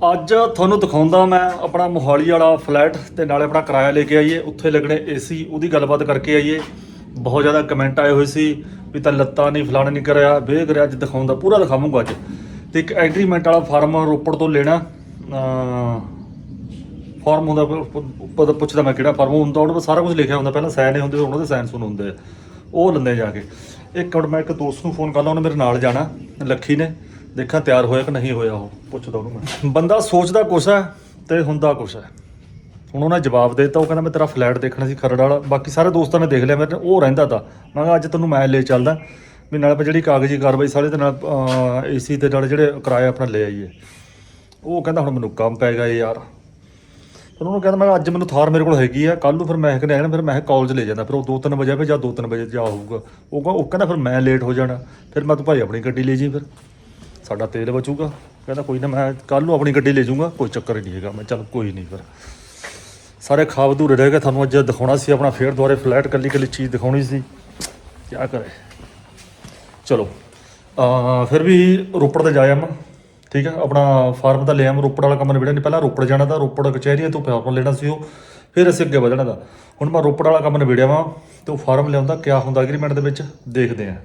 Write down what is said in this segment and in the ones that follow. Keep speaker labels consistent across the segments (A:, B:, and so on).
A: ਅੱਜ ਤੁਹਾਨੂੰ ਦਿਖਾਉਂਦਾ ਮੈਂ ਆਪਣਾ ਮੋਹਾਲੀ ਵਾਲਾ ਫਲੈਟ ਤੇ ਨਾਲੇ ਆਪਣਾ ਕਿਰਾਇਆ ਲੈ ਕੇ ਆਈਏ, ਉੱਥੇ ਲੱਗਣੇ ਏਸੀ ਉਹਦੀ ਗੱਲਬਾਤ ਕਰਕੇ ਆਈਏ। ਬਹੁਤ ਜ਼ਿਆਦਾ ਕਮੈਂਟ ਆਏ ਹੋਏ ਸੀ ਵੀ ਤਾਂ ਲੱਤਾਂ ਨਹੀਂ, ਫਲਾਣਾ ਨਹੀਂ ਕਰਿਆ ਵੇ ਕਰਿਆ ਅੱਜ ਦਿਖਾਉਂਦਾ, ਪੂਰਾ ਦਿਖਾਵਾਂਗਾ ਅੱਜ। ਤੇ ਇੱਕ ਐਗਰੀਮੈਂਟ ਵਾਲਾ ਫਾਰਮ ਰੋਪੜ ਤੋਂ ਲੈਣਾ। ਫਾਰਮ ਹੁੰਦਾ ਪਤਾ ਪੁੱਛਦਾ ਮੈਂ ਕਿਹੜਾ ਫਾਰਮ ਹੁੰਦਾ ਉਹਨਾਂ 'ਤੇ ਸਾਰਾ ਕੁਝ ਲਿਖਿਆ ਹੁੰਦਾ, ਪਹਿਲਾਂ ਸਾਈਨ ਹੁੰਦੇ ਉਹਨਾਂ ਦੇ ਸਾਈਨ ਸੁਣ ਹੁੰਦੇ ਆ। ਉਹ ਲੰਦੇ ਜਾ ਕੇ। ਇੱਕ ਮਿੰਟ, ਮੈਂ ਇੱਕ ਦੋਸਤ ਨੂੰ ਫੋਨ ਕਰ ਲਾ ਉਹਨੇ ਮੇਰੇ ਨਾਲ ਜਾਣਾ, ਲੱਖੀ ਨੇ। ਦੇਖਾਂ ਤਿਆਰ ਹੋਇਆ ਕਿ ਨਹੀਂ ਹੋਇਆ ਉਹ। ਪੁੱਛਦਾ ਉਹਨੂੰ ਮੈਂ। ਬੰਦਾ ਸੋਚਦਾ ਕੁਛ ਹੈ ਤੇ ਹੁੰਦਾ ਕੁਛ ਹੈ। ਹੁਣ ਉਹਨੇ ਜਵਾਬ ਦੇ ਦਿੱਤਾ ਉਹ ਕਹਿੰਦਾ ਮੈਂ ਤੇਰਾ ਫਲੈਟ ਦੇਖਣਾ ਸੀ ਖਰੜ ਵਾਲਾ। ਬਾਕੀ ਸਾਰੇ ਦੋਸਤਾਂ ਨੇ ਦੇਖ ਲਿਆ ਮੇਰੇ ਉਹ ਰਹਿੰਦਾ ਤਾਂ। ਮੈਂ ਕਿਹਾ ਅੱਜ ਤੈਨੂੰ ਮੈਂ ਲੈ ਚੱਲਦਾ ਵੀ ਨਾਲ ਆਪਾਂ ਜਿਹੜੀ ਕਾਗਜ਼ੀ ਕਾਰਵਾਈ ਸਾਰੇ ਦੇ ਨਾਲ ਏਸੀ ਤੇ ਨਾਲ ਜਿਹੜੇ ਕਿਰਾਇਆ ਆਪਣਾ ਲੈ ਆਈਏ। ਉਹ ਕਹਿੰਦਾ ਹੁਣ ਮੈਨੂੰ ਕੰਮ ਪੈ ਗਿਆ ਯਾਰ। ਫਿਰ ਉਹਨੂੰ ਕਹਿੰਦਾ ਮੈਂ ਅੱਜ ਮੈਨੂੰ ਥਾਰ ਮੇਰੇ ਕੋਲ ਹੈਗੀ ਆ ਕੱਲ ਨੂੰ ਫਿਰ ਮੈਂ ਕਹਿੰਦਾ ਫਿਰ ਮੈਂ ਕਾਲਜ ਲੈ ਜਾਂਦਾ ਫਿਰ ਉਹ 2-3 ਵਜੇ ਆਵੇ ਜਾਂ 2-3 ਵਜੇ ਜਾ ਹੋਊਗਾ ਉਹ ਕਹਿੰਦਾ ਫਿਰ ਮੈਂ ਲੇਟ ਹੋ ਜਾਣਾ ਫਿਰ ਮੈਂ ਤੂੰ ਭਾਈ ਆਪਣੀ ਗੱਡੀ ਲੈ ਜੀ ਫਿਰ। ਸਾਡਾ ਤੇਲ ਬਚੂਗਾ। ਕਹਿੰਦਾ ਕੋਈ ਨਾ ਮੈਂ ਕੱਲ ਨੂੰ ਆਪਣੀ ਗੱਡੀ ਲੈ ਜਾਊਂਗਾ, ਕੋਈ ਚੱਕਰ ਨਹੀਂ ਹੈਗਾ। ਮੈਂ ਚੱਲ ਕੋਈ ਨਹੀਂ ਫਿਰ। ਸਾਰੇ ਖਾਬ ਅਧੂਰੇ ਰਹਿ ਗਏ, ਤੁਹਾਨੂੰ ਅੱਜ ਦਿਖਾਉਣਾ ਸੀ, ਆਪਣਾ ਫੇਰ ਦੁਆਰੇ ਫਲੈਟ ਕੱਲੀ ਕੱਲੀ ਚੀਜ਼ ਦਿਖਾਉਣੀ ਸੀ। ਕੀ ਕਰੇ। ਚਲੋ, ਅਹ ਫਿਰ ਵੀ ਰੋਪੜ ਤੇ ਜਾਇਆ ਮੈਂ, ਠੀਕ ਹੈ? ਆਪਣਾ ਫਾਰਮ ਤਾਂ ਲਿਆ ਮੈਂ ਰੋਪੜ ਵਾਲਾ ਕੰਮ ਨਿਬੜਿਆ ਨਹੀਂ ਪਹਿਲਾਂ, ਰੋਪੜ ਜਾਣਾ ਤਾਂ ਰੋਪੜ ਕਚਹਿਰੀਆਂ ਤੋਂ ਫਾਰਮ ਲੈਣਾ ਸੀ ਉਹ। ਫਿਰ ਅਸੀਂ ਅੱਗੇ ਵਧਣਾ ਦਾ ਹੁਣ ਮੈਂ ਰੋਪੜ ਵਾਲਾ ਕੰਮ ਨਿਬੜਿਆ ਵਾਂ ਤੇ ਉਹ ਫਾਰਮ ਲਿਆਉਂਦਾ, ਕਿਆ ਹੁੰਦਾ ਐਗਰੀਮੈਂਟ ਦੇ ਵਿੱਚ? ਦੇਖਦੇ ਆ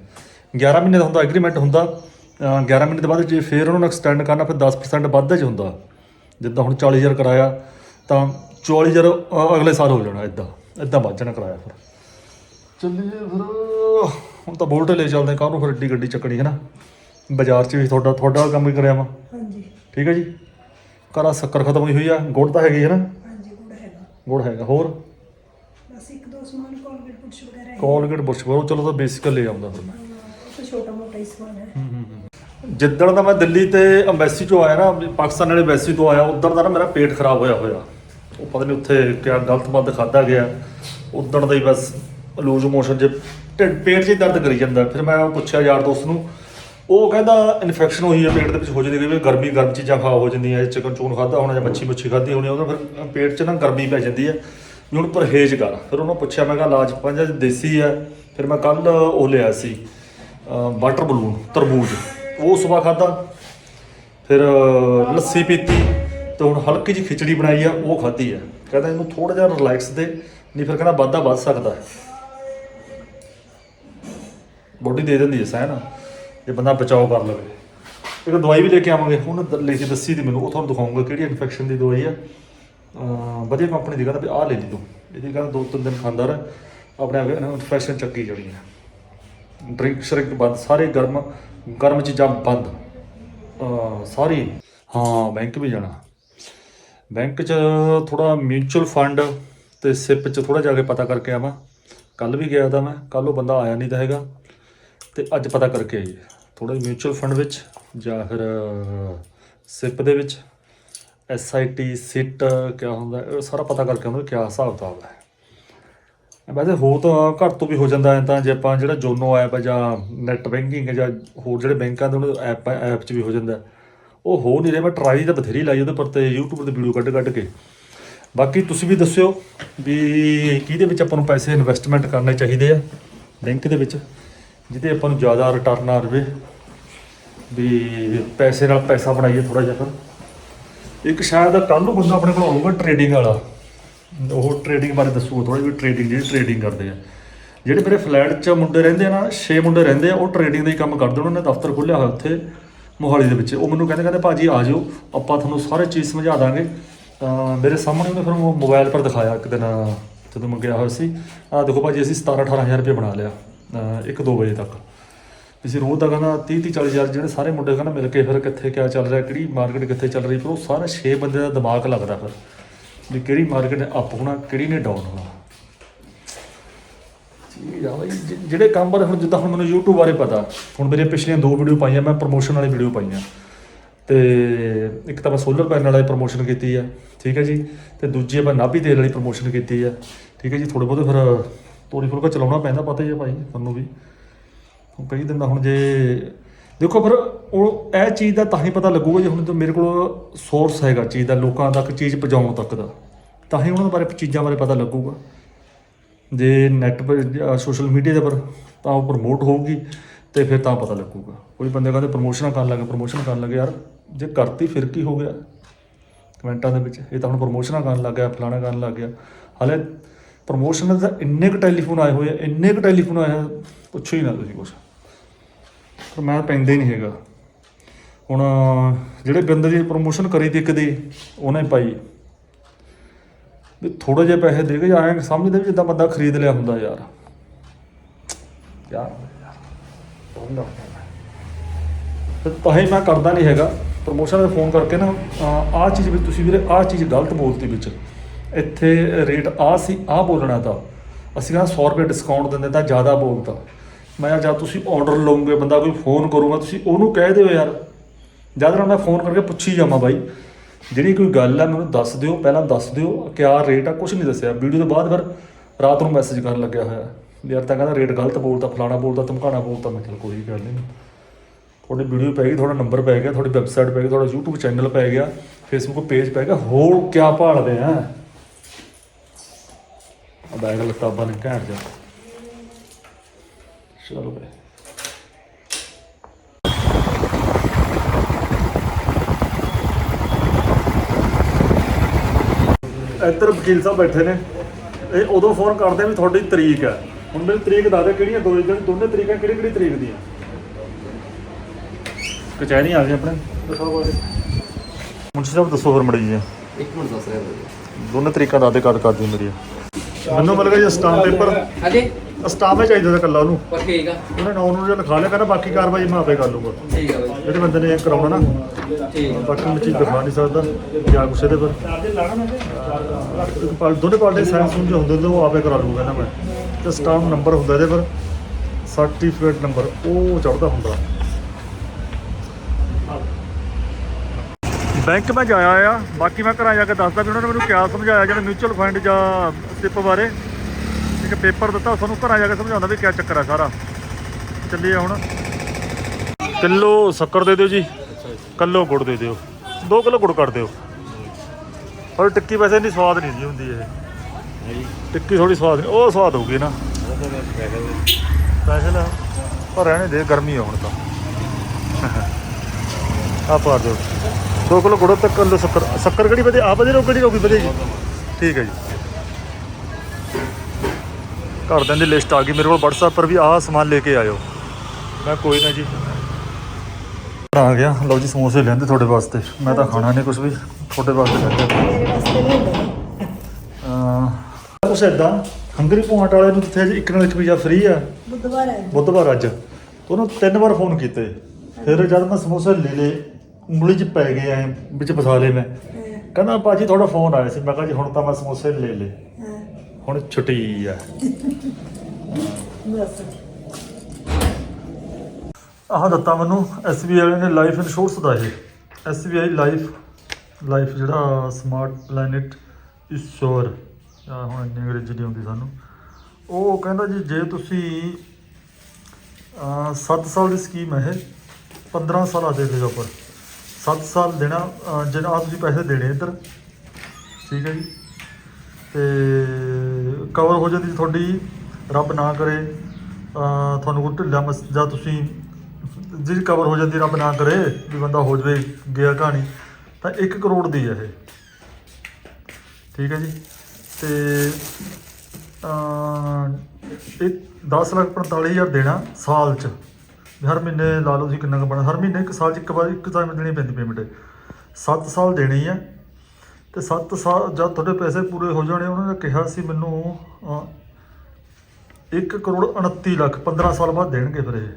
A: 11 ਮਹੀਨੇ ਦਾ ਹੁੰਦਾ ਐਗਰੀਮੈਂਟ ਹੁੰਦਾ। 11 ਮਹੀਨੇ ਤੋਂ ਬਾਅਦ ਜੇ ਫਿਰ ਉਹਨੂੰ ਐਕਸਟੈਂਡ ਕਰਨਾ ਫਿਰ 10% ਵੱਧ ਚ ਹੁੰਦਾ। ਜਿੱਦਾਂ ਹੁਣ 40000 ਕਰਾਇਆ ਤਾਂ 40000 ਅ- ਅਗਲੇ ਸਾਲ ਹੋ ਜਾਣਾ ਇਦਾਂ ਇਦਾਂ ਵੱਧ ਜਾਣਾ ਕਰਾਇਆ ਫਿਰ। ਚੱਲੀਏ ਫਿਰ ਹੁਣ ਤਾਂ ਬੋਲਟ ਲੈ ਚੱਲਦੇ ਹਾਂ ਕਾਹਨੂੰ ਫਿਰ ਏਡੀ ਗੱਡੀ ਚੱਕਣੀ ਹੈ ਨਾ। ਬਾਜ਼ਾਰ 'ਚ ਵੀ ਤੁਹਾਡਾ ਤੁਹਾਡਾ ਕੰਮ ਹੀ ਕਰਿਆ ਵਾ
B: ਹਾਂਜੀ।
A: ਠੀਕ ਹੈ ਜੀ? ਘਰਾਂ ਸ਼ੱਕਰ ਖਤਮ ਹੋਈ ਹੋਈ ਆ ਗੁੜ ਤਾਂ ਹੈਗੀ ਹੈ ਨਾ?
B: ਹਾਂਜੀ ਗੁੜ ਹੈਗਾ।
A: ਗੁੜ ਹੈਗਾ ਹੋਰ?
B: ਬਸ ਇੱਕ ਦੋ ਸਮਾਨ ਕੋਲਗੇਟ ਪੁੱਛ ਵਗੈਰਾ ਹੈ
A: ਕੋਲਗੇਟ ਬੁਰਸ਼ ਉਹ ਚਲੋ ਤਾਂ ਬੇਸਿਕ ਲੈ ਆਉਂਦਾ ਫਿਰ ਮੈਂ।
B: ਛੋਟਾ ਮੋਟਾ ਹੀ ਸਮਾਨ ਹੈ।
A: ਜਿੱਦਣ ਦਾ ਮੈਂ ਦਿੱਲੀ ਤੇ ਅੰਬੈਸੀ ਚੋਂ ਆਇਆ ਨਾ, ਪਾਕਿਸਤਾਨ ਵਾਲੇ ਅੰਬੈਸੀ ਤੋਂ ਆਇਆ ਉਦੋਂ ਦਾ ਨਾ ਮੇਰਾ ਪੇਟ ਖਰਾਬ ਹੋਇਆ ਹੋਇਆ। ਉਹ ਪਤਾ ਨਹੀਂ ਉੱਥੇ ਕਿਆ ਗਲਤ ਮੱਦ ਖਾਦਾ ਗਿਆ। ਉਦੋਂ ਦਾ ਹੀ ਬਸ ਲੂਜ਼ ਮੋਸ਼ਨ ਜੇ ਢਿੱਡ, ਪੇਟ 'ਚ ਹੀ ਦਰਦ ਕਰੀ ਜਾਂਦਾ। ਫਿਰ ਮੈਂ ਉਹ ਪੁੱਛਿਆ ਯਾਰ ਦੋਸਤ ਨੂੰ, ਉਹ ਕਹਿੰਦਾ ਇਨਫੈਕਸ਼ਨ ਹੋਈ ਹੈ ਪੇਟ ਦੇ ਵਿੱਚ ਹੋ ਜਾਂਦੀ ਕਈ ਵਾਰ ਗਰਮੀ, ਗਰਮ ਚੀਜ਼ਾਂ ਖਾ ਹੋ ਜਾਂਦੀਆਂ ਚਿਕਨ ਚੂਨ ਖਾਦਾ ਹੋਣਾ ਜਾਂ ਮੱਛੀ ਮੁੱਛੀ ਖਾਦੀ ਹੋਣੀ, ਉਹਦਾ ਫਿਰ ਪੇਟ 'ਚ ਨਾ ਗਰਮੀ ਪੈ ਜਾਂਦੀ ਹੈ ਵੀ ਹੁਣ ਪਰਹੇਜ਼ ਕਰ। ਫਿਰ ਉਹਨੂੰ ਪੁੱਛਿਆ, ਮੈਂ ਕਿਹਾ ਇਲਾਜ ਪੰਜਾ ਦੇਸੀ ਹੈ ਫਿਰ ਮੈਂ ਕੱਲ ਉਹ ਲਿਆ ਸੀ ਵਾਟਰ ਬਲੂਨ ਤਰਬੂਜ। ਉਹ ਸਵੇਰ ਖਾਦਾ ਫਿਰ ਲੱਸੀ ਪੀਤੀ ਤੇ ਹੁਣ ਹਲਕੀ ਜਿਹੀ ਖਿਚੜੀ ਬਣਾਈ ਆ, ਉਹ ਖਾਧੀ ਆ। ਕਹਿੰਦਾ ਇਹਨੂੰ ਥੋੜਾ ਜਿਹਾ ਰਿਲੈਕਸ ਦੇ, ਨਹੀਂ ਫਿਰ ਕਹਿੰਦਾ ਵਾਧਾ ਵੱਧ ਸਕਦਾ। ਹੈ ਬੋਡੀ ਦੇ ਦਿੰਦੀ ਹੈ ਸਹਿਨ ਜੇ ਬੰਦਾ ਬਚਾਓ ਕਰ ਲਵੇ। ਇੱਕ ਦਵਾਈ ਵੀ ਲੈ ਕੇ ਆਵਾਂਗੇ, ਹੁਣ ਦ- ਲੈ ਕੇ ਦੱਸੀ ਦੀ ਮੈਨੂੰ, ਉਹ ਤੁਹਾਨੂੰ ਦਿਖਾਉਂਗਾ ਕਿਹੜੀ ਇਨਫੈਕਸ਼ਨ ਦੀ ਦਵਾਈ ਆ। ਵਧੀਆ ਕੰਪਨੀ ਦੀ ਕਹਿੰਦਾ ਵੀ ਆਹ ਲੈ ਲਈ ਤੂੰ। ਇਹਦੀ ਕਹਿੰਦਾ ਦੋ ਤਿੰਨ ਦਿਨ ਖਾਂਦਾ ਰਹਿ। ਆਪਣੇ ਆਪ ਇਨਫੈਕਸ਼ਨ ਚੱਕੀ ਜਾਣੀ ਹੈ ਡਰਿੰਕ ਸ਼ਰਿੰਕ ਬੰਦ, ਸਾਰੇ ਗਰਮ ਗਰਮ ਚੀਜ਼ਾਂ ਬੰਦ। ਅਹ ਸਾਰੀ ਹਾਂ, ਬੈਂਕ ਵੀ ਜਾਣਾ। ਬੈਂਕ 'ਚ ਥੋੜਾ ਮਿਊਚੁਅਲ ਫੰਡ ਤੇ ਸਿਪ 'ਚ ਥੋੜਾ ਜਾ ਕੇ ਪਤਾ ਕਰਕੇ ਆਵਾਂ। ਕੱਲ ਵੀ ਗਿਆ ਤਾਂ ਮੈਂ ਕੱਲ ਉਹ ਬੰਦਾ ਆਇਆ ਨਹੀਂ ਤਾਂ ਹੈਗਾ। ਤੇ ਅੱਜ ਪਤਾ ਕਰਕੇ ਆਈਏ। ਥੋੜਾ ਮਿਊਚੁਅਲ ਫੰਡ ਵਿੱਚ ਜਾਂ ਫਿਰ ਸਿਪ ਦੇ ਵਿੱਚ। ਐਸ ਆਈ ਟੀ ਸਿਟ ਕਿਆ ਹੁੰਦਾ ਇਹ ਸਾਰਾ ਪਤਾ ਕਰਕੇ ਉਹਨਾਂ ਆਉਂਦਾ ਕਿਆ ਹਿਸਾਬ ਕਿਤਾਬ ਹੈ। ਵੈਸੇ ਹੋ ਤਾਂ ਘਰ ਤੋਂ ਵੀ ਹੋ ਜਾਂਦਾ ਹੈ ਤਾਂ ਜੇ ਆਪਾਂ ਜਿਹੜਾ ਜੋਨੋ ਐਪ ਹੈ ਜਾਂ ਨੈਟ ਬੈਂਕਿੰਗ ਹੈ ਜਾਂ ਹੋਰ ਜਿਹੜੇ ਬੈਂਕਾਂ ਦੇ ਉਹਨਾਂ ਐਪ ਐਪ 'ਚ ਵੀ ਹੋ ਜਾਂਦਾ ਉਹ ਹੋ ਨਹੀਂ ਰਿਹਾ, ਮੈਂ ਟਰਾਈ ਤਾਂ ਬਥੇਰੀ ਲਾਈ ਉਹਦੇ ਪਰ ਤੇ YouTube ਤੇ ਵੀਡੀਓ ਕੱਢ ਕੱਢ ਕੇ। ਬਾਕੀ ਤੁਸੀਂ ਵੀ ਦੱਸਿਓ ਵੀ ਕਿਹਦੇ ਵਿੱਚ ਆਪਾਂ ਨੂੰ ਪੈਸੇ ਇਨਵੈਸਟਮੈਂਟ ਕਰਨੇ ਚਾਹੀਦੇ ਆ ਬੈਂਕ ਦੇ ਵਿੱਚ, ਜਿਹਦੇ ਆਪਾਂ ਨੂੰ ਜ਼ਿਆਦਾ ਰਿਟਰਨ ਆ ਰਵੇ। ਵੀ ਪੈਸੇ ਨਾਲ ਪੈਸਾ ਬਣਾਈਏ ਥੋੜਾ ਜਿਹਾ ਫਿਰ ਇੱਕ ਸ਼ਾਇਦ ਕੱਲ ਨੂੰ ਬੰਦਾ ਆਪਣੇ ਕੋਲ ਆਊਗਾ ਟ੍ਰੇਡਿੰਗ ਵਾਲਾ। ਉਹ ਟ੍ਰੇਡਿੰਗ ਬਾਰੇ ਦੱਸੂਗਾ ਥੋੜਾ ਜਿਹਾ ਟ੍ਰੇਡਿੰਗ ਜਿਹੜੀ ਟ੍ਰੇਡਿੰਗ ਕਰਦੇ ਆ। ਜਿਹੜੇ ਮੇਰੇ ਫਲੈਟ 'ਚ ਮੁੰਡੇ ਰਹਿੰਦੇ ਆ ਨਾ 6 ਮੁੰਡੇ ਰਹਿੰਦੇ ਆ, ਉਹ ਟ੍ਰੇਡਿੰਗ ਦਾ ਹੀ ਕੰਮ ਕਰਦੇ ਉਹਨਾਂ ਨੇ ਦਫ਼ਤਰ ਖੋਲ੍ਹਿਆ ਹੋਇਆ ਉੱਥੇ, ਮੋਹਾਲੀ ਦੇ ਵਿੱਚ। ਉਹ ਮੈਨੂੰ ਕਹਿੰਦੇ ਕਹਿੰਦੇ, ਭਾਜੀ, ਆ ਜਾਓ ਆਪਾਂ ਤੁਹਾਨੂੰ ਸਾਰੇ ਚੀਜ਼ ਸਮਝਾ ਦਾਂਗੇ। ਤਾਂ ਮੇਰੇ ਸਾਹਮਣੇ ਉਹਨੇ ਫਿਰ ਉਹ ਮੋਬਾਈਲ ਪਰ ਦਿਖਾਇਆ ਇੱਕ ਦਿਨ, ਜਦੋਂ ਮੈਂ ਗਿਆ ਹੋਇਆ ਸੀ। ਆ ਦੇਖੋ ਭਾਜੀ, ਅਸੀਂ 17 18000 ਰੁਪਏ ਬਣਾ ਲਿਆ, ਅਹ ਇੱਕ 2 ਵਜੇ ਤੱਕ। ਅਸੀਂ ਰੋਜ਼ ਦਾ ਕਹਿੰਦਾ 30 30 40 ਹਜ਼ਾਰ ਜਿਹੜੇ ਸਾਰੇ ਮੁੰਡੇ ਕਹਿੰਦਾ, ਮਿਲ ਕੇ ਫਿਰ ਕਿੱਥੇ, ਕਿਆ ਚੱਲ ਰਿਹਾ, ਕਿਹੜੀ ਮਾਰਕੀਟ ਕਿੱਥੇ ਚੱਲ ਰਹੀ, ਫਿਰ ਉਹ ਸਾਰੇ 6 ਬੰਦੇ ਦਾ ਦਿਮਾਗ ਲੱਗਦਾ ਫਿਰ। ਵੀ ਕਿਹੜੀ ਮਾਰਕੀਟ ਨੇ ਅਪ ਹੋਣਾ, ਕਿਹੜੀ ਨੇ ਡਾਊਨ ਹੋਣਾ। ਚੀਜ਼ ਆ ਬਈ, ਜਿ- ਜਿਹੜੇ ਕੰਮ ਬਾਰੇ ਹੁਣ ਜਿੱਦਾਂ ਹੁਣ ਮੈਨੂੰ YouTube ਬਾਰੇ ਪਤਾ, ਹੁਣ ਮੇਰੇ ਪਿਛਲੀਆਂ ਦੋ ਵੀਡੀਓ ਪਾਈਆਂ, ਮੈਂ ਪ੍ਰੋਮੋਸ਼ਨ ਵਾਲੀ ਵੀਡੀਓ ਪਾਈਆਂ। ਤੇ ਇੱਕ ਤਾਂ ਮੈਂ ਸੋਲਰ ਪੈਨਲ ਵਾਲੀ ਪ੍ਰੋਮੋਸ਼ਨ ਕੀਤੀ ਆ, ਠੀਕ ਹੈ ਜੀ, ਤੇ ਦੂਜੀ ਆਪਾਂ ਨਾਭੀ ਤੇਲ ਵਾਲੀ ਪ੍ਰੋਮੋਸ਼ਨ ਕੀਤੀ ਆ, ਠੀਕ ਹੈ ਜੀ ਥੋੜੇ ਬਹੁਤੇ ਫਿਰ ਤੋਰੀ ਫੁਲਕਾ ਚਲਾਉਣਾ ਪੈਂਦਾ ਪਤਾ ਹੀ ਹੈ ਭਾਈ, ਤੁਹਾਨੂੰ ਵੀ। ਹੁਣ ਕਈ ਦਿਨ ਦਾ ਹੁਣ ਜੇ ਦੇਖੋ ਫਿਰ ਉਹ ਇਹ ਚੀਜ਼ ਦਾ ਤਾਂ ਹੀ ਪਤਾ ਲੱਗੂਗਾ ਜੇ ਹੁਣ ਤਾਂ ਮੇਰੇ ਕੋਲ ਸੋਰਸ ਹੈਗਾ ਚੀਜ਼ ਦਾ, ਲੋਕਾਂ ਤੱਕ, ਚੀਜ਼ ਪਹੁੰਚਾਉਣ ਤੱਕ ਦਾ। ਤਾਂ ਹੀ ਉਹਨਾਂ ਬਾਰੇ, ਚੀਜ਼ਾਂ ਬਾਰੇ ਪਤਾ ਲੱਗੂਗਾ। ਜੇ ਨੈਟ ਪਰ ਸੋਸ਼ਲ ਮੀਡੀਆ ਦੇ ਪਰ ਤਾਂ ਉਹ ਪ੍ਰਮੋਟ ਹੋਊਗੀ ਤੇ ਫਿਰ ਤਾਂ ਪਤਾ ਲੱਗੂਗਾ। ਕੋਈ ਬੰਦੇ ਕਹਿੰਦੇ ਪ੍ਰਮੋਸ਼ਨ ਕਰਨ ਲੱਗੇ ਪ੍ਰਮੋਸ਼ਨ ਕਰਨ ਲੱਗੇ, ਯਾਰ ਜੇ ਕਰਤੀ ਫਿਰ ਕੀ ਹੋ ਗਿਆ? ਕਮੈਂਟਾਂ ਦੇ ਵਿੱਚ, ਇਹ ਤਾਂ ਹੁਣ ਪ੍ਰਮੋਸ਼ਨਾਂ ਕਰਨ ਲੱਗ ਗਿਆ, ਫਲਾਣਾ ਕਰਨ ਲੱਗ ਗਿਆ। ਹਾਲੇ ਪ੍ਰਮੋਸ਼ਨ ਦੇ ਤਾਂ ਇੰਨੇ ਕੁ ਟੈਲੀਫੋਨ ਆਏ ਹੋਏ ਆ, ਇੰਨੇ ਕੁ ਟੈਲੀਫੋਨ ਆਏ ਆ, ਪੁੱਛੋ ਹੀ ਨਾ ਤੁਸੀਂ ਕੁਛ। ਪਰ ਮੈਂ ਪੈਂਦਾ ਹੀ ਨਹੀਂ ਹੈਗਾ। ਹੁਣ ਜਿਹੜੇ ਬਿੰਦ ਜੀ ਪ੍ਰੋਮੋਸ਼ਨ ਕਰੀ ਤੀ ਇੱਕ ਦੀ, ਉਹਨੇ ਪਾਈ। ਵੀ ਥੋੜੇ ਜਿਹੇ ਪੈਸੇ ਦੇ ਕੇ ਆਏ ਸਮਝਦੇ ਵੀ ਜਿੱਦਾਂ ਬੰਦਾ ਖਰੀਦ ਲਿਆ ਹੁੰਦਾ ਯਾਰ। ਯਾਰ ਹੁੰਦਾ ਤਾਂ ਹੀ ਮੈਂ ਕਰਦਾ ਨਹੀਂ ਹੈਗਾ। ਪ੍ਰੋਮੋਸ਼ਨ ਦੇ ਫੋਨ ਕਰਕੇ ਨਾ ਆਹ ਚੀਜ਼ ਵੀ ਤੁਸੀਂ ਵੀਰੇ, ਆਹ ਚੀਜ਼ ਗਲਤ ਬੋਲਤੀ ਵਿੱਚ। ਇੱਥੇ ਰੇਟ ਆ ਸੀ ਆ ਬੋਲਣਾ ਤਾਂ। ਅਸੀਂ ਕਹਿੰਦਾ 100 ਰੁਪਏ ਡਿਸਕਾਊਂਟ ਦਿੰਦੇ ਤਾਂ ਜ਼ਿਆਦਾ ਬੋਲਤਾ। ਮੈਂ ਕਿਹਾ, ਜਦ ਤੁਸੀਂ ਆਰਡਰ ਲਓਗੇ, ਬੰਦਾ ਕੋਈ ਫੋਨ ਕਰੂਗਾ, ਤੁਸੀਂ ਉਹਨੂੰ ਕਹਿ ਦਿਓ ਯਾਰ। ਜਦ ਨਾਲ ਮੈਂ ਫੋਨ ਕਰਕੇ ਪੁੱਛੀ ਜਾਵਾਂ ਬਾਈ, ਜਿਹੜੀ ਕੋਈ ਗੱਲ ਹੈ ਮੈਨੂੰ ਦੱਸ ਦਿਓ, ਪਹਿਲਾਂ ਦੱਸ ਦਿਓ, ਕਿਆ ਰੇਟ ਆ ਕੁਝ ਨਹੀਂ ਦੱਸਿਆ। ਵੀਡੀਓ ਤੋਂ ਬਾਅਦ ਫਿਰ ਰਾਤ ਨੂੰ ਮੈਸੇਜ ਕਰਨ ਲੱਗਿਆ ਹੋਇਆ। ਯਾਰ ਤਾਂ ਕਹਿੰਦਾ ਰੇਟ ਗਲਤ ਬੋਲਤਾ, ਫਲਾਣਾ ਬੋਲਤਾ, ਧਮਕਾਣਾ ਬੋਲਤਾ। ਮੈਂ ਚਲ ਕੋਈ ਗੱਲ ਨਹੀਂ। ਤੁਹਾਡੀ ਵੀਡੀਓ ਪੈ ਗਈ, ਤੁਹਾਡਾ ਨੰਬਰ ਪੈ ਗਿਆ, ਤੁਹਾਡੀ ਵੈਬਸਾਈਟ ਪੈ ਗਈ, ਤੁਹਾਡਾ YouTube ਚੈਨਲ ਪੈ ਗਿਆ, Facebook ਪੇਜ ਪੈ ਗਿਆ। ਹੋਰ ਕਿਆ ਭਾਲਦੇ ਆ? ਆ ਬੈਗ ਲਤਾਬਾਂ ਨੇ ਘੈਂਟ ਜਾ। ਚਲੋ ਬਈ ਇੱਧਰ ਵਕੀਲ ਸਾਹਿਬ ਬੈਠੇ ਨੇ। ਇਹ ਉਦੋਂ ਫੋਨ ਕਰਦੇ ਵੀ ਤੁਹਾਡੀ ਤਰੀਕ ਹੈ। ਹੁਣ ਮੇਰੀ ਤਰੀਕ ਦੱਸ ਦੇ ਕਿਹੜੀਆਂ ਦੋ ਦਿਨ ਦੋਨੇ ਤਰੀਕਾਂ ਕਿਹੜੀ ਕਿਹੜੀ ਤਰੀਕ ਦੀਆਂ। ਕਚਹਿਰੀ ਆ ਗਏ ਆਪਣੇ। ਦੱਸੋ ਬਾਰੇ ਮੁੰਸ਼ੀ ਸਾਹਿਬ ਦੱਸੋ ਫਿਰ ਮੜੀ ਜੀ
C: ਇੱਕ ਮਿੰਟ ਦੱਸ ਰਿਹਾ
A: ਦੋਨੇ ਤਰੀਕਾਂ ਦੱਸ ਦੇ ਕਦ ਕਰ ਦਿਓ ਮੇਰੀ। ਮੈਨੂੰ ਮਿਲ ਗਿਆ ਜੀ ਸਟਾਂਪ ਪੇਪਰ
C: ਹਾਂਜੀ।
A: ਸਟਾਂਪ ਹੀ ਚਾਹੀਦਾ ਸੀ ਇਕੱਲਾ ਉਹਨੂੰ
C: ਪਰ ਠੀਕ ਆ।
A: ਉਹਨੇ ਨੌ ਨੂੰ ਜਿਹਾ ਲਿਖਾ ਲਿਆ ਕਹਿੰਦਾ ਬਾਕੀ ਕਾਰਵਾਈ ਮੈਂ ਆਪੇ ਕਰ ਲੂੰਗਾ।
C: ਠੀਕ ਆ ਬਾਈ।
A: ਜਿਹੜੇ ਬੰਦੇ ਨੇ ਇਹ ਕਰਾਉਣਾ ਨਾ
C: ਠੀਕ ਆ।
A: ਬਾਕੀ ਮੈਂ ਚੀਜ਼ ਦਿਖਾ ਨਹੀਂ ਸਕਦਾ ਜਾਂ ਕੁਛ ਇਹਦੇ ਪਰ। ਇੱਕ ਪਾਲ ਦੋਨੇ ਪਾਰਟੀ ਸਾਇੰਸ ਨੂੰ ਜੋ ਹੁੰਦੇ ਨੇ ਉਹ ਆਪੇ ਕਰਾ ਲੂਗਾ ਨਾ ਮੈਂ। ਤੇ ਸਟਾਂਪ ਨੰਬਰ ਹੁੰਦਾ ਇਹਦੇ ਪਰ ਸਰਟੀਫਿਕੇਟ ਨੰਬਰ ਉਹ ਚੜਦਾ ਹੁੰਦਾ। ਬੈਂਕ ਮੈਂ ਜਾਇਆ ਆ ਬਾਕੀ ਮੈਂ ਘਰਾਂ ਜਾ ਕੇ ਦੱਸਦਾ ਵੀ ਉਹਨਾਂ ਨੇ ਮੈਨੂੰ ਕਿਆ ਸਮਝਾਇਆ ਜਿਹੜਾ ਮਿਊਚੁਅਲ ਫੰਡ ਜਾਂ ਸਿਪ ਬਾਰੇ। ਇੱਕ ਪੇਪਰ ਦਿੱਤਾ ਤੁਹਾਨੂੰ ਘਰਾਂ ਜਾ ਕੇ ਸਮਝਾਉਂਦਾ ਵੀ ਕਿਆ ਚੱਕਰ ਆ ਸਾਰਾ। ਚੱਲੀਏ ਹੁਣ। ਕਿਲੋ ਸ਼ੱਕਰ ਦੇ ਦਿਓ ਜੀ। ਕਿਲੋ ਗੁੜ ਦੇ ਦਿਓ। 2 ਕਿਲੋ ਗੁੜ ਕੱਢ ਦਿਓ। ਪਰ ਟਿੱਕੀ ਵੈਸੇ ਨਹੀਂ ਸਵਾਦ ਨਹੀਂ ਜੀ ਹੁੰਦੀ ਇਹ। ਟਿੱਕੀ ਥੋੜੀ ਸਵਾਦ ਨਹੀਂ ਉਹ ਸਵਾਦ ਹੋਊਗੀ ਨਾ। ਪੈਸੇ ਲੈ। ਪਰ ਰਹਿਣੇ ਦੇ ਗਰਮੀ ਆ ਹੁਣ ਤਾਂ। ਆ ਪਾ ਦਿਓ। 2 ਕਿਲੋ ਗੁੜ ਤੇ ਕਿਲੋ ਸ਼ੱਕਰ। ਸ਼ੱਕਰ ਕਿਹੜੀ ਵਧੀਆ? ਆ ਵਧੀਆ ਰਹੂ ਕਿਹੜੀ ਰਹੂਗੀ? ਵਧੀਆ ਜੀ। ਠੀਕ ਹੈ ਜੀ। ਘਰਦਿਆਂ ਦੀ ਲਿਸਟ ਆ ਗਈ। ਮੇਰੇ ਕੋਲ WhatsApp ਪਰ ਵੀ ਆਹ ਸਮਾਨ ਲੈ ਕੇ ਆਇਓ। ਮੈਂ ਕੋਈ ਨਾ ਜੀ। ਆ ਗਿਆ। ਲਓ ਜੀ ਸਮੋਸੇ ਲੈਂਦੇ ਤੁਹਾਡੇ ਵਾਸਤੇ। ਮੈਂ ਤਾਂ ਖਾਣਾ ਨਹੀਂ ਕੁਝ ਵੀ। ਤੁਹਾਡੇ ਵਾਸਤੇ ਲੈਂਦੇ ਅਹ ਕੁਛ ਏਦਾਂ। ਹੰਗਰੀ ਪੁਆਇੰਟ ਵਾਲੇ ਨੂੰ ਜਿੱਥੇ ਇੱਕ ਨਾਲ ਇੱਕ ਪੀਜ਼ਾ ਫ੍ਰੀ ਆ।
B: ਬੁੱਧਵਾਰ ਹੈ
A: ਬੁੱਧਵਾਰ ਅੱਜ। ਉਹਨੂੰ ਤਿੰਨ ਵਾਰ ਫੋਨ ਕੀਤੇ। ਫਿਰ ਜਦ ਮੈਂ ਸਮੋਸੇ ਲੈ ਲਏ ਉਂਗਲੀ 'ਚ ਪੈ ਗਏ ਐ ਵਿੱਚ ਫਸਾ ਲਏ ਮੈਂ। ਕਹਿੰਦਾ ਭਾਜੀ ਤੁਹਾਡਾ ਫੋਨ ਆਇਆ ਸੀ। ਮੈਂ ਕਿਹਾ ਜੀ ਹੁਣ ਤਾਂ ਮੈਂ ਸਮੋਸੇ ਲੈ
B: ਹਾਂ।
A: ਹੁਣ ਛੁੱਟੀ ਆ।
B: ਬਸ।
A: ਆਹ ਦਿੱਤਾ ਮੈਨੂੰ SBI ਵਾਲੇ ਨੇ ਲਾਈਫ ਇੰਸ਼ੋਰੈਂਸ ਦਾ ਇਹ। SBI ਲਾਈਫ ਲਾਈਫ ਜਿਹੜਾ ਸਮਾਰਟ ਪਲੈਨਟ ਇੰਸ਼ੋਰ ਆ ਹੁਣ ਇੰਨੀ ਅੰਗਰੇਜ਼ੀ ਨਹੀਂ ਆਉਂਦੀ ਸਾਨੂੰ। ਉਹ ਕਹਿੰਦਾ ਜੀ ਜੇ ਤੁਸੀਂ 7 ਸਾਲ ਦੀ ਸਕੀਮ ਹੈ ਇਹ 15 ਸਾਲਾਂ ਦੇ ਦੇਗਾ ਪਰ 7 ਸਾਲ ਦੇਣਾ ਅਹ, ਆਹ ਤੁਸੀਂ ਪੈਸੇ ਦੇਣੇ ਇੱਧਰ। ਠੀਕ ਹੈ ਜੀ। ਤੇ ਕਵਰ ਹੋ ਜਾਂਦੀ ਤੁਹਾਡੀ ਰੱਬ ਨਾ ਕਰੇ। ਤੁਹਾਨੂੰ ਕੋਈ ਢਿੱਲਾ ਮਸ ਜਾਂ ਤੁਸੀਂ ਜਿਹੜੀ ਕਵਰ ਹੋ ਜਾਂਦੀ ਰੱਬ ਨਾ ਕਰੇ ਵੀ ਬੰਦਾ ਹੋ ਜਵੇ ਗਿਆ ਕਹਾਣੀ ਤਾਂ 1 ਕਰੋੜ ਦੀ ਹੈ ਇਹ। ਠੀਕ ਹੈ ਜੀ। ਤੇ ਅਹ ਇਹ 10 ਲੱਖ 45000 ਦੇਣਾ ਸਾਲ ਚ। ਹਰ ਮਹੀਨੇ ਲਾ ਲਓ ਤੁਸੀਂ ਕਿੰਨਾ ਕੁ ਬਣਾ ਹਰ ਮਹੀਨੇ ਇੱਕ ਸਾਲ ਚ ਇੱਕ ਵਾਰ ਇੱਕ ਟਾਈਮ ਦੇਣੀ ਪੈਂਦੀ ਪੇਮੈਂਟ 7 ਸਾਲ ਦੇਣੀ ਹੈ ਤੇ 7 ਸਾਲ ਜਦ ਤੁਹਾਡੇ ਪੈਸੇ ਪੂਰੇ ਹੋ ਜਾਣੇ ਉਹਨਾਂ ਨੇ ਕਿਹਾ ਸੀ ਮੈਨੂੰ ਅਹ, 1 ਕਰੋੜ 29 ਲੱਖ 15 ਸਾਲ ਬਾਅਦ ਦੇਣਗੇ ਫਿਰ ਇਹ।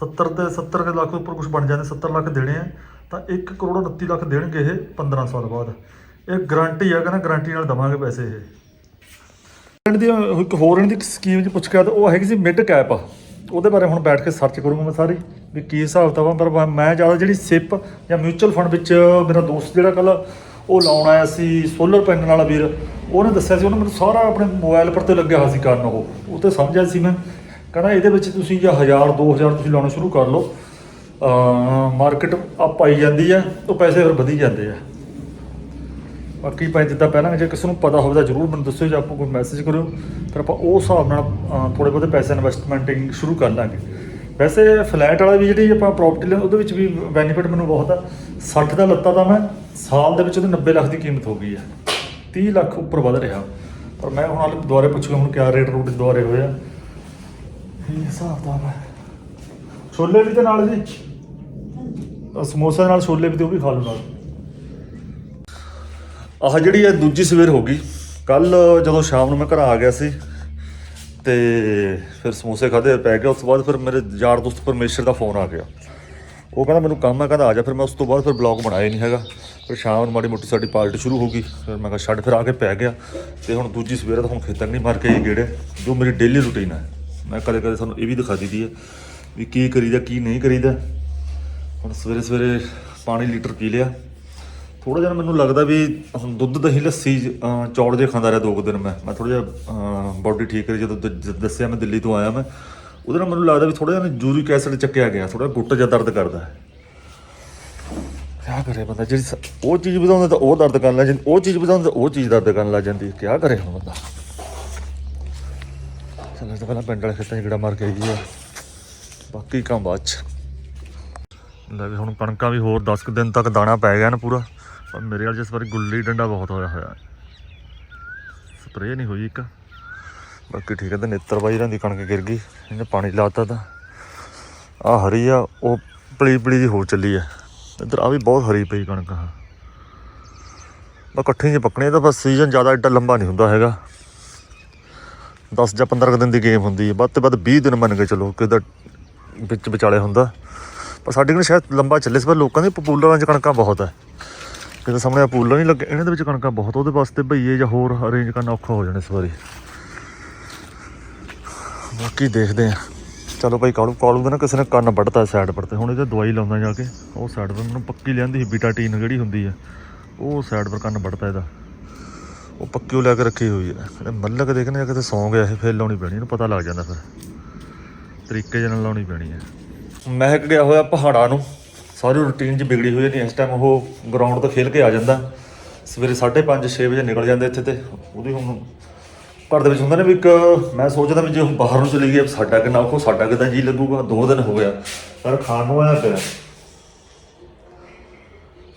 A: 70 ਤੇ 70 ਕੁ ਲੱਖ ਉੱਪਰ ਕੁਝ ਬਣ ਜਾਂਦੇ 70 ਲੱਖ ਦੇਣੇ ਆ ਤਾਂ 1 ਕਰੋੜ 29 ਲੱਖ ਦੇਣਗੇ ਇਹ 15 ਸਾਲ ਬਾਅਦ। ਇਹ ਗਾਰੰਟੀ ਆ ਕਹਿੰਦਾ ਗਾਰੰਟੀ ਨਾਲ ਦਵਾਂਗੇ ਪੈਸੇ ਇਹ। ਇਹਨਾਂ ਦੀ ਇੱਕ ਹੋਰ ਇਹਨਾਂ ਦੀ ਸਕੀਮ ਚ ਪੁੱਛ ਕੇ ਤਾਂ ਉਹ ਹੈਗੀ ਸੀ ਮਿਡ ਕੈਪ ਉਹਦੇ ਬਾਰੇ ਹੁਣ ਬੈਠ ਕੇ ਸਰਚ ਕਰੂੰਗਾ ਮੈਂ ਸਾਰੀ ਵੀ ਕੀ ਹਿਸਾਬ ਕਿਤਾਬ ਪਰ ਮੈਂ- ਮੈਂ ਜ਼ਿਆਦਾ ਜਿਹੜੀ ਸਿਪ ਜਾਂ ਮਿਊਚੁਅਲ ਫੰਡ ਵਿੱਚ ਮੇਰਾ ਦੋਸਤ ਜਿਹੜਾ ਕੱਲ ਉਹ ਲਾਉਣ ਆਇਆ ਸੀ ਸੋਲਰ ਪੈਨਲ ਵਾਲਾ ਵੀਰ, ਉਹਨੇ ਦੱਸਿਆ ਸੀ, ਉਹਨੇ ਮੈਨੂੰ ਸਾਰਾ ਆਪਣੇ ਮੋਬਾਈਲ ਪਰ ਤੇ ਲੱਗਿਆ ਹੋਇਆ ਸੀ ਕਰਨ ਉਹ ਉਹ ਤੇ ਸਮਝਿਆ ਸੀ ਮੈਂ। ਕਹਿੰਦਾ ਇਹਦੇ ਵਿੱਚ ਤੁਸੀਂ ਜਾਂ 1000 2000 ਤੁਸੀਂ ਲਾਉਣਾ ਸ਼ੁਰੂ ਕਰ ਲਓ। ਮਾਰਕੀਟ ਅਪ ਆਈ ਜਾਂਦੀ ਹੈ, ਉਹ ਪੈਸੇ ਫਿਰ ਵਧੀ ਜਾਂਦੇ ਆ। ਬਾਕੀ ਭਾਈ ਜਿੱਦਾਂ ਪਹਿਲਾਂ ਜੇ ਕਿਸੇ ਨੂੰ ਪਤਾ ਹੋਵੇ ਤਾਂ ਜਰੂਰ ਮੈਨੂੰ ਦੱਸਿਓ, ਜਾਂ ਆਪਾਂ ਕੋਈ ਮੈਸੇਜ ਕਰਿਓ। ਫਿਰ ਆਪਾਂ ਉਹ ਹਿਸਾਬ ਨਾਲ ਥੋੜੇ ਬਹੁਤੇ ਪੈਸੇ ਇਨਵੈਸਟਮੈਂਟਿੰਗ ਸ਼ੁਰੂ ਕਰ ਲਾਂਗੇ। ਵੈਸੇ ਫਲੈਟ ਵਾਲਾ ਵੀ ਜਿਹੜੀ ਆਪਾਂ ਪ੍ਰਾਪਰਟੀ ਲੈਂਦੇ, ਉਹਦੇ ਵਿੱਚ ਵੀ ਬੈਨੀਫਿਟ ਮੈਨੂੰ ਬਹੁਤ ਆ। 60 ਦਾ ਲੱਤਾ ਤਾਂ ਮੈਂ ਸਾਲ ਦੇ ਵਿੱਚ ਉਹਦੀ 90 ਲੱਖ ਦੀ ਕੀਮਤ ਹੋ ਗਈ ਹੈ 30 ਲੱਖ ਉੱਪਰ ਵੱਧ ਰਿਹਾ। ਪਰ ਮੈਂ ਹੁਣ ਹਾਲੇ ਦੁਬਾਰੇ ਪੁੱਛੂਗਾ, ਹੁਣ ਕਿਆ ਰੇਟ ਰੂਟ ਦੁਬਾਰੇ ਹੋਇਆ ਇਹ ਹਿਸਾਬ ਦਾ ਹੈ ਛੋਲੇ ਵੀ ਤੇ ਨਾਲ ਜੀ? ਸਮੋਸੇ ਨਾਲ ਛੋਲੇ ਵੀ ਤੇ ਉਹ ਵੀ ਖਾ ਲਓ ਨਾਲ। ਆਹ ਜਿਹੜੀ ਹੈ ਦੂਜੀ ਸਵੇਰ ਹੋ ਗਈ ਕੱਲ ਜਦੋਂ ਸ਼ਾਮ ਨੂੰ ਮੈਂ ਘਰ ਆ ਗਿਆ ਸੀ ਤੇ ਫਿਰ ਸਮੋਸੇ ਖਾਦੇ ਪੈ ਗਿਆ, ਉਸ ਤੋਂ ਬਾਅਦ ਫਿਰ ਮੇਰੇ ਯਾਰ ਦੋਸਤ ਪਰਮੇਸ਼ਰ ਦਾ ਫੋਨ ਆ ਗਿਆ। ਉਹ ਕਹਿੰਦਾ, ਮੈਨੂੰ ਕੰਮ ਹੈ, ਕਹਿੰਦਾ, ਆ ਜਾ। ਫਿਰ ਮੈਂ ਉਸ ਤੋਂ ਬਾਅਦ ਫਿਰ ਬਲੌਗ ਬਣਾਇਆ ਨਹੀਂ ਹੈਗਾ। ਫਿਰ ਸ਼ਾਮ ਨੂੰ ਮਾੜੀ ਮੋਟੀ ਸਾਡੀ ਪਾਰਟੀ ਸ਼ੁਰੂ ਹੋ ਗਈ। ਫਿਰ ਮੈਂ ਕਿਹਾ, ਛੱਡ, ਫਿਰ ਆ ਕੇ ਪੈ ਗਿਆ। ਤੇ ਹੁਣ ਦੂਜੀ ਸਵੇਰ ਦਾ ਹੁਣ ਖੇਤਾਂ ਨਹੀਂ ਮਾਰ ਕੇ ਆਈ ਗੇੜੇ। ਜੋ ਮੇਰੀ ਡੇਲੀ ਰੁਟੀਨ ਹੈ ਮੈਂ ਕਦੇ ਕਦੇ ਤੁਹਾਨੂੰ ਇਹ ਵੀ ਦਿਖਾ ਦਿੱਤੀ ਹੈ ਵੀ ਕੀ ਕਰੀਦਾ, ਕੀ ਨਹੀਂ ਕਰੀਦਾ। ਹੁਣ ਸਵੇਰੇ ਸਵੇਰੇ ਪਾਣੀ ਲੀਟਰ ਪੀ ਲਿਆ। ਥੋੜਾ ਜਿਹਾ ਮੈਨੂੰ ਲੱਗਦਾ ਵੀ ਹੁਣ ਦੁੱਧ ਦਹੀਂ ਲੱਸੀ ਅਹ, ਚੌੜ ਜੇ ਖਾਂਦਾ ਰਿਹਾ ਦੋ ਕੁ ਦਿਨ ਮੈਂ। ਮੈਂ ਥੋੜਾ ਜਿਹਾ ਬਾਡੀ ਠੀਕ ਕਰੀ ਜਦੋਂ ਦ- ਦ- ਦੱਸਿਆ ਮੈਂ ਦਿੱਲੀ ਤੋਂ ਆਇਆ ਮੈਂ। ਉਹਦੇ ਨਾਲ ਮੈਨੂੰ ਲੱਗਦਾ ਵੀ ਥੋੜਾ ਜਿਹਾ ਯੂਰਿਕ ਐਸਿਡ ਚੱਕਿਆ ਗਿਆ ਥੋੜਾ ਗੁੱਟ ਜਿਹਾ ਦਰਦ ਕਰਦਾ ਹੈ। ਕਿਆ ਕਰੇ ਬੰਦਾ ਜਿਹੜੀ ਸ- ਉਹ ਚੀਜ਼ ਵਧਾਉਂਦਾ ਤਾਂ ਉਹ ਦਰਦ ਕਰਨ ਲੱਗ ਜਾਂਦੀ ਉਹ ਚੀਜ਼ ਵਧਾਉਂਦਾ ਤਾਂ ਉਹ ਚੀਜ਼ ਦਰਦ ਕਰਨ ਲੱਗ ਜਾਂਦੀ ਕਿਆ ਕਰੇ ਹੁਣ ਬੰਦਾ। ਚਲੋ ਤਾਂ ਪਹਿਲਾਂ ਪਿੰਡ ਵਾਲੇ ਖੇਤਾਂ 'ਚ ਗੇੜਾ ਮਾਰ ਕੇ ਆਈਏ ਆ। ਬਾਕੀ ਕੰਮ ਬਾਅਦ 'ਚ। ਲੈ ਵੀ ਹੁਣ ਕਣਕਾਂ ਵੀ ਹੋਰ 10 ਕੁ ਦਿਨ ਤੱਕ ਦਾਣਾ ਪੈ ਗਿਆ ਨਾ ਪੂਰਾ। ਪਰ ਮੇਰੇ ਵਾਲ ਜਿਸ ਵਾਰੀ ਗੁੱਲੀ ਡੰਡਾ ਬਹੁਤ ਹੋਇਆ ਹੋਇਆ ਸਪਰੇਅ ਨਹੀਂ ਹੋਈ ਇੱਕ। ਬਾਕੀ ਠੀਕ ਹੈ, ਤਾਂ ਨੇਤਰ ਬਾਈ ਰਾਂ ਦੀ ਕਣਕ ਗਿਰ ਗਈ, ਇਹਨੇ ਪਾਣੀ ਲਾਤਾ ਤਾਂ। ਆ ਹਰੀ ਆ, ਉਹ ਪਲੀ ਪਲੀ ਦੀ ਹੋ ਚੱਲੀ ਆ। ਇੱਧਰ ਆ ਵੀ ਬਹੁਤ ਹਰੀ ਪਈ ਕਣਕ ਆ। ਬਸ ਇਕੱਠੀ ਜਿਹੀ ਪੱਕਣੀ ਤਾਂ ਬਸ ਸੀਜ਼ਨ ਜ਼ਿਆਦਾ ਏਡਾ ਲੰਬਾ ਨਹੀਂ ਹੁੰਦਾ ਹੈਗਾ। 10 ਜਾਂ 15 ਕੁ ਦਿਨ ਦੀ ਗੇਮ ਹੁੰਦੀ ਹੈ ਵੱਧ ਤੋਂ ਵੱਧ 20 ਦਿਨ ਮੰਨ ਕੇ ਚਲੋ ਕਿਦਾ ਵਿੱਚ ਵਿਚਾਲੇ ਹੁੰਦਾ। ਪਰ ਸਾਡੇ ਕੋਲ ਸ਼ਾਇਦ ਲੰਬਾ ਚੱਲੇ ਇਸ ਵਾਰ ਲੋਕਾਂ ਦੀ ਪਪੂਲਰਾਂ 'ਚ ਕਣਕਾਂ ਬਹੁਤ ਹੈ ਕਿਤੇ ਸਾਹਮਣੇ ਆ ਪਪੂਲਰ ਨਹੀਂ ਲੱਗੇ ਇਹਨਾਂ ਦੇ ਵਿੱਚ ਕਣਕਾਂ ਬਹੁਤ ਉਹਦੇ ਵਾਸਤੇ ਭਈਏ ਜਾਂ ਹੋਰ ਅਰੇਂਜ ਕਰਨਾ ਔਖਾ ਹੋ ਜਾਣਾ ਇਸ ਵਾਰੀ। ਬਾਕੀ ਦੇਖਦੇ ਆ ਚਲੋ ਭਾਈ, ਕਾਲੂ ਕਾਲੂ ਦਾ ਨਾ ਕਿਸੇ ਨੇ ਕੰਨ ਵੱਢਤਾ ਸਾਈਡ ਪਰ ਤੇ, ਹੁਣ ਇਹਦੇ ਦਵਾਈ ਲਾਉਂਦਾ ਜਾ ਕੇ, ਉਹ ਸਾਈਡ ਪਰ ਮੈਨੂੰ ਪੱਕੀ ਲਿਆਂਦੀ ਸੀ ਬੀਟਾਟੀਨ ਜਿਹੜੀ ਹੁੰਦੀ ਆ, ਉਹ ਸਾਈਡ ਪਰ ਕੰਨ ਵੱਢਤਾ ਇਹਦਾ। ਉਹ ਪੱਕੀ ਉਹ ਲੈ ਕੇ ਰੱਖੀ ਹੋਈ ਹੈ ਇਹ ਮੱਲਕ ਦੇਖਣੇ ਜਾ ਕਿਤੇ ਸੌਂ ਗਿਆ ਇਹ, ਫੇਰ ਲਾਉਣੀ ਪੈਣੀ, ਇਹਨੂੰ ਪਤਾ ਲੱਗ ਜਾਂਦਾ ਫਿਰ। ਤਰੀਕੇ ਜਿਹੇ ਲਾਉਣੀ ਪੈਣੀ ਹੈ ਮਹਿਕ ਗਿਆ ਹੋਇਆ ਪਹਾੜਾਂ ਨੂੰ। ਸਾਰੀ ਰੁਟੀਨ 'ਚ ਬਿਗੜੀ ਹੋਈ ਨਹੀਂ ਇਸ ਟਾਈਮ ਉਹ ਗਰਾਊਂਡ ਤੋਂ ਖੇਲ ਕੇ ਆ ਜਾਂਦਾ। ਸਵੇਰੇ 5:30 6 ਵਜੇ ਨਿਕਲ ਜਾਂਦਾ ਇੱਥੇ ਤੇ। ਉਹਦੀ ਹੁਣ ਘਰ ਦੇ ਵਿੱਚ ਹੁੰਦਾ ਨਾ ਵੀ ਇੱਕ ਮੈਂ ਸੋਚਦਾ ਵੀ ਜੇ ਉਹ ਬਾਹਰ ਨੂੰ ਚਲੀ ਗਿਆ ਸਾਡਾ ਕਿੰਨਾ ਔਖੋ, ਸਾਡਾ ਕਿਦਾਂ ਜੀ ਲੱਗੂਗਾ? ਦੋ ਦਿਨ ਹੋ ਗਿਆ। ਪਰ ਖਾਣ ਨੂੰ ਆਇਆ ਪਿਆ।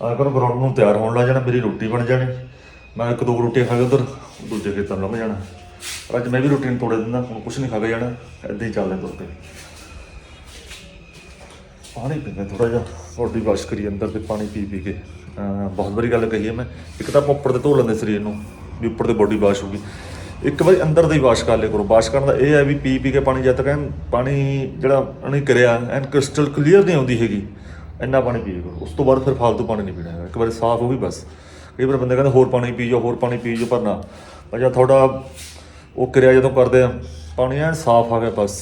A: ਆ ਕਰ ਗਰਾਊਂਡ ਨੂੰ ਤਿਆਰ ਹੋਣ ਲੱਗ ਜਾਣਾ, ਮੇਰੀ ਰੋਟੀ ਬਣ ਜਾਣੀ। ਮੈਂ ਇੱਕ ਦੋ ਰੋਟੀਆਂ ਖਾ ਕੇ ਉਧਰ ਦੂਜੇ ਖੇਤਾਂ ਨੂੰ ਲੰਘ ਜਾਣਾ। ਪਰ ਅੱਜ ਮੈਂ ਵੀ ਰੂਟੀਨ ਤੋੜੇ ਦਿੰਦਾ, ਹੁਣ ਕੁਝ ਨਹੀਂ ਖਾ ਕੇ ਜਾਣਾ। ਏਦਾਂ ਹੀ ਚੱਲਦੇ ਤੁਰ ਕੇ। ਪਾਣੀ ਪੀਂਦੇ ਥੋੜਾ ਜਿਹਾ। ਬੋਡੀ ਵਾਸ਼ ਕਰੀ ਅੰਦਰ ਤੇ ਪਾਣੀ ਪੀ ਪੀ ਕੇ। ਬਹੁਤ ਵਾਰੀ ਗੱਲ ਕਹੀ ਹੈ ਮੈਂ। ਇੱਕ ਤਾਂ ਆਪਾਂ ਉੱਪਰ ਤੇ ਧੋ ਲੈਂਦੇ ਸਰੀਰ ਨੂੰ, ਵੀ ਉੱਪਰ ਤੇ ਬੋਡੀ ਵਾਸ਼ ਹੋਊਗੀ ਇੱਕ ਵਾਰੀ ਅੰਦਰ ਦੀ ਵਾਸ਼ ਕਰ ਲਿਆ ਕਰੋ। ਵਾਸ਼ ਕਰਨ ਦਾ ਇਹ ਹੈ ਵੀ ਪੀ ਪੀ ਕੇ ਪਾਣੀ, ਜਦ ਤੱਕ ਐਨ ਪਾਣੀ ਜਿਹੜਾ ਉਹਨੇ ਕਰਿਆ, ਐਨ ਕ੍ਰਿਸਟਲ ਕਲੀਅਰ ਨਹੀਂ ਆਉਂਦੀ ਹੈਗੀ ਇੰਨਾ ਪਾਣੀ ਪੀਓ ਕਰੋ। ਉਸ ਤੋਂ ਬਾਅਦ ਫਿਰ ਫालतू ਪਾਣੀ ਨਹੀਂ ਪੀਣਾ ਹੈਗਾ। ਇੱਕ ਵਾਰੀ ਸਾਫ਼ ਹੋ ਗਈ ਬਸ। ਕਈ ਵਾਰ ਬੰਦੇ ਕਹਿੰਦੇ ਹੋਰ ਪਾਣੀ ਪੀ ਜਾਓ ਹੋਰ ਪਾਣੀ ਪੀ ਜਾਓ ਪਰ ਨਾ। ਪਰ ਜਦ ਤੁਹਾਡਾ ਉਹ ਕਿਰਿਆ, ਜਦੋਂ ਕਰਦੇ ਆ, ਪਾਣੀ ਐਨ ਸਾਫ਼ ਆ ਗਿਆ ਬਸ।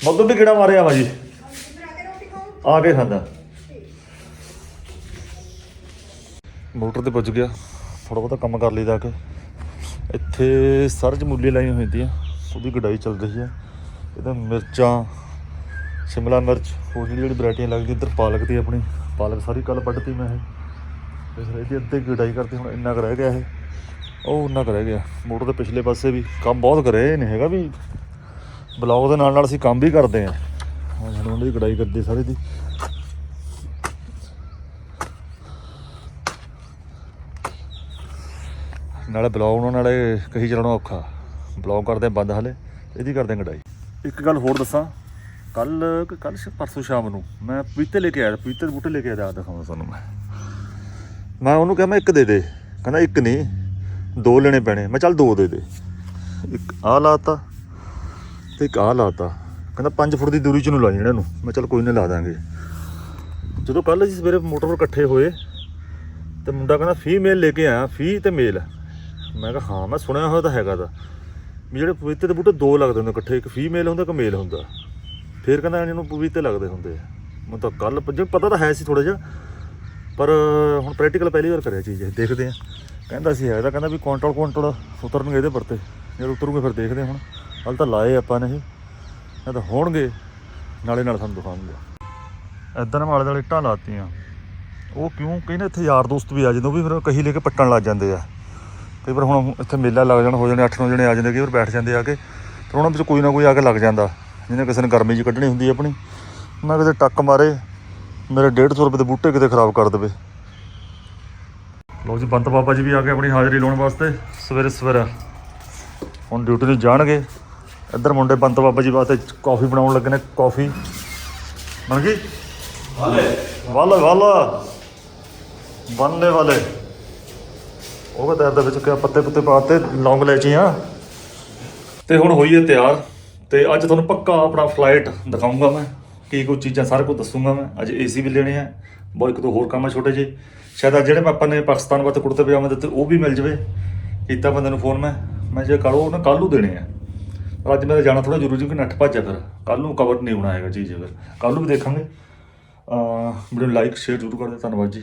A: ਮੱਧੂ ਵੀ ਕਿਹੜਾ ਮਾਰਿਆ ਵਾ ਜੀ।
B: ਆ ਕੇ
A: ਖਾਂਦਾ। ਮੋਟਰ ਤੇ ਪੁੱਜ ਗਿਆ। ਥੋੜਾ ਬਹੁਤਾ ਕੰਮ ਕਰ ਲਈਦਾ ਕਿ। ਇੱਥੇ ਸਰਜ ਮੁੱਲੀ ਲਾਈ ਹੋਈ ਆ ਉਹਦੀ ਗਡਾਈ ਚੱਲ ਰਹੀ ਆ ਇਹਦਾ ਮਿਰਚਾਂ, ਸ਼ਿਮਲਾ ਮਿਰਚ, ਹੋਰ ਜਿਹੜੀ ਜਿਹੜੀ ਵੈਰਾਈਟੀਆਂ ਲੱਗਦੀ ਇੱਧਰ ਪਾਲਕ ਦੀ ਆਪਣੀ। ਪਾਲਕ ਸਾਰੀ ਕੱਲ ਵੱਢਤੀ ਮੈਂ ਇਹ। ਫਿਰ ਇਹਦੀ ਅੱਧੇ ਗਡਾਈ ਕਰਤੀ, ਹੁਣ ਇੰਨਾ ਕੁ ਰਹਿ ਗਿਆ ਇਹ। ਉਹ ਇੰਨਾ ਕੁ ਰਹਿ ਗਿਆ। ਮੋਟਰ ਦੇ ਪਿਛਲੇ ਪਾਸੇ ਵੀ ਕੰਮ ਬਹੁਤ ਕਰਿਆ ਨਹੀਂ ਹੈਗਾ ਵੀ। ਬਲੌਗ ਦੇ ਨਾਲ ਨਾਲ ਅਸੀਂ ਕੰਮ ਵੀ ਕਰਦੇ ਆ ਹੁਣ ਹੁਣ ਉਹਨਾਂ ਦੀ ਗਡਾਈ ਕਰਦੇ ਸਾਰੇ ਦੀ। ਨਾਲੇ ਬਲੌਗ ਉਹਨਾਂ ਨਾਲੇ ਕਹੀ ਚਲਾਉਣਾ ਔਖਾ। ਬਲੌਗ ਕਰਦੇ ਬੰਦ ਹਲੇ, ਇਹਦੀ ਕਰਦੇ ਕਢਾਈ। ਇੱਕ ਗੱਲ ਹੋਰ ਦੱਸਾਂ ਕੱਲ ਕੱਲ ਪਰਸੋਂ ਸ਼ਾਮ ਨੂੰ ਮੈਂ ਪਪੀਤੇ ਲੈ ਕੇ ਆਇਆ, ਪਪੀਤੇ ਦੇ ਬੂਟੇ ਲੈ ਕੇ ਆਇਆ ਦਿਖਾਵਾਂ ਤੁਹਾਨੂੰ ਮੈਂ। ਮੈਂ ਉਹਨੂੰ ਕਿਹਾ ਮੈਂ ਇੱਕ ਦੇ ਦੇ, ਕਹਿੰਦਾ ਇੱਕ ਨਹੀਂ, ਦੋ ਲੈਣੇ ਪੈਣੇ, ਮੈਂ ਚੱਲ ਦੋ ਦੇ ਦੇ। ਇੱਕ ਆਹ ਲਾਤਾ ਤੇ ਇੱਕ ਆਹ ਲਾਤਾ। ਕਹਿੰਦਾ 5 ਫੁੱਟ ਦੀ ਦੂਰੀ ਚ ਨੂੰ ਲਾ ਇਹਨਾਂ। ਨੂੰ ਮੈਂ ਚੱਲ ਕੋਈ ਨਾ ਲਾ ਦਾਂਗੇ। ਜਦੋਂ ਕੱਲ ਅਸੀਂ ਸਵੇਰੇ ਮੋਟਰ ਪਰ ਇਕੱਠੇ ਹੋਏ, ਤੇ ਮੁੰਡਾ ਕਹਿੰਦਾ ਫੀਮੇਲ ਲੈ ਕੇ ਆਇਆ ਫੀ ਤੇ ਮੇਲ ਮੈਂ ਕਿਹਾ, ਹਾਂ, ਮੈਂ ਸੁਣਿਆ ਹੋਇਆ ਤਾਂ ਹੈਗਾ ਤਾਂ। ਵੀ ਜਿਹੜੇ ਪਪੀਤੇ ਦੇ ਬੂਟੇ ਦੋ ਲੱਗਦੇ ਹੁੰਦੇ ਇਕੱਠੇ, ਇੱਕ ਫੀਮੇਲ ਹੁੰਦਾ, ਇੱਕ ਮੇਲ ਹੁੰਦਾ। ਫਿਰ ਕਹਿੰਦਾ, ਇਹਨਾਂ ਨੂੰ ਪਪੀਤੇ ਲੱਗਦੇ ਹੁੰਦੇ ਆ। ਮੈਨੂੰ ਤਾਂ ਕੱਲ ਜਿਵੇਂ ਪਤਾ ਤਾਂ ਹੈ ਸੀ ਥੋੜਾ ਜਿਹਾ, ਪਰ ਹੁਣ ਪ੍ਰੈਕਟੀਕਲ ਪਹਿਲੀ ਵਾਰ ਕਰਿਆ ਚੀਜ਼ ਇਹ, ਦੇਖਦੇ ਆ ਕਹਿੰਦਾ ਸੀ ਹੈਗਾ ਕਹਿੰਦਾ ਵੀ ਕੁਆਂਟਲ ਕੁਆਂਟਲ ਉਤਰਨਗੇ ਇਹਦੇ ਪਰ ਤੇ। ਜੇ ਉਤਰੂਗੇ ਫਿਰ ਦੇਖਦੇ ਆ ਹੁਣ। ਹਾਲ ਤਾਂ ਲਾਏ ਆਪਾਂ ਨੇ ਇਹ। ਇਹ ਤਾਂ ਹੋਣਗੇ, ਨਾਲੇ ਨਾਲ ਸਾਨੂੰ ਦਿਖਾਉਣਗੇ। ਇਦਾਂ ਨਾ ਮਾਲੇ ਵਾਲੇ ਇੱਟਾਂ ਲਾਤੀਆਂ। ਉਹ ਕਿਉਂ ਕਹਿੰਦੇ ਇੱਥੇ ਯਾਰ ਦੋਸਤ ਵੀ ਆ ਜਾਂਦੇ, ਉਹ ਵੀ ਫਿਰ ਕਹੀ ਲੈ ਕੇ ਪੱਟਣ ਲੱਗ ਜਾਂਦੇ ਆ। ਕਈ ਵਾਰ ਹੁਣ ਇੱਥੇ ਮੇਲਾ ਲੱਗ ਜਾਣ, ਹੋ ਜਾਣੇ 8-9 ਜਣੇ ਆ ਜਾਂਦੇ, ਕਈ ਵਾਰ ਬੈਠ ਜਾਂਦੇ ਆ ਕੇ, ਫਿਰ ਉਹਨਾਂ ਵਿੱਚ ਕੋਈ ਨਾ ਕੋਈ ਆ ਕੇ ਲੱਗ ਜਾਂਦਾ। ਜਿਹਨੇ ਕਿਸੇ ਨੇ ਗਰਮੀ 'ਚ ਕੱਢਣੀ ਹੁੰਦੀ ਆਪਣੀ, ਉਹਨਾਂ ਕਿਤੇ ਟੱਕ ਮਾਰੇ, ਮੇਰੇ 150 ਰੁਪਏ ਦੇ ਬੂਟੇ ਕਿਤੇ ਖਰਾਬ ਕਰ ਦੇਵੇ। ਲੋ ਜੀ, ਬੰਤ ਬਾਬਾ ਜੀ ਵੀ ਆ ਕੇ ਆਪਣੀ ਹਾਜ਼ਰੀ ਲਾਉਣ ਵਾਸਤੇ ਸਵੇਰੇ ਸਵੇਰੇ ਹੁਣ ਡਿਊਟੀ ਨੂੰ ਜਾਣਗੇ। ਇੱਧਰ ਮੁੰਡੇ ਬੰਤ ਬਾਬਾ ਜੀ ਵਾਸਤੇ ਕਾਫੀ ਬਣਾਉਣ ਲੱਗੇ ਨੇ ਕਾਫੀ ਬਣ ਗਈ ਵਾਲੇ। ਵਾਲਾ ਵਾਲਾ। ਬਣਨੇ ਵਾਲੇ। ਉਹ ਤਾਂ ਇਹਦੇ ਵਿੱਚ ਕਿਆ ਪੱਤੇ ਪੁੱਤੇ ਪਾਤੇ ਲੌਂਗ ਲੈਚੀਆਂ ਤੇ ਹੁਣ ਹੋਈ ਹੈ ਤਿਆਰ। ਤੇ ਅੱਜ ਤੁਹਾਨੂੰ ਪੱਕਾ ਆਪਣਾ ਫਲਾਈਟ ਦਿਖਾਉਂਗਾ ਮੈਂ। ਕੀ ਕੁਝ ਚੀਜ਼ਾਂ ਸਾਰਾ ਕੁਝ ਦੱਸੂਗਾ ਮੈਂ। ਅੱਜ ਏਸੀ ਵੀ ਲੈਣੇ ਆ। ਬਹੁਤ ਇੱਕ ਦੋ ਹੋਰ ਕੰਮ ਆ ਛੋਟੇ ਜਿਹੇ। ਸ਼ਾਇਦ ਜਿਹੜੇ ਮੈਂ ਆਪਾਂ ਨੇ ਪਾਕਿਸਤਾਨ ਵਾਸਤੇ ਕੁੜਤੇ ਪਜਾਮੇ ਦਿੱਤੇ ਉਹ ਵੀ ਮਿਲ ਜਵੇ। ਕੀਤਾ ਬੰਦੇ ਨੂੰ ਫੋਨ ਮੈਂ। ਮੈਂ ਜੇ ਕਰੋ ਨਾ ਕੱਲ੍ਹ ਨੂੰ ਦੇਣੇ ਆ। ਪਰ ਅੱਜ ਮੇਰਾ ਜਾਣਾ ਥੋੜਾ ਜ਼ਰੂਰੀ ਕਿਉਂਕਿ ਨੱਠ ਭੱਜਿਆ ਫਿਰ ਕੱਲ ਨੂੰ ਕਵਰ ਨਹੀਂ ਹੋਣਾ ਹੈਗਾ ਚੀਜ਼ ਫਿਰ ਕੱਲ ਨੂੰ ਵੀ ਦੇਖਾਂਗੇ। ਅਹ ਵੀਡੀਓ ਲਾਈਕ ਸ਼ੇਅਰ ਜ਼ਰੂਰ ਕਰ ਦਿਓ। ਧੰਨਵਾਦ ਜੀ।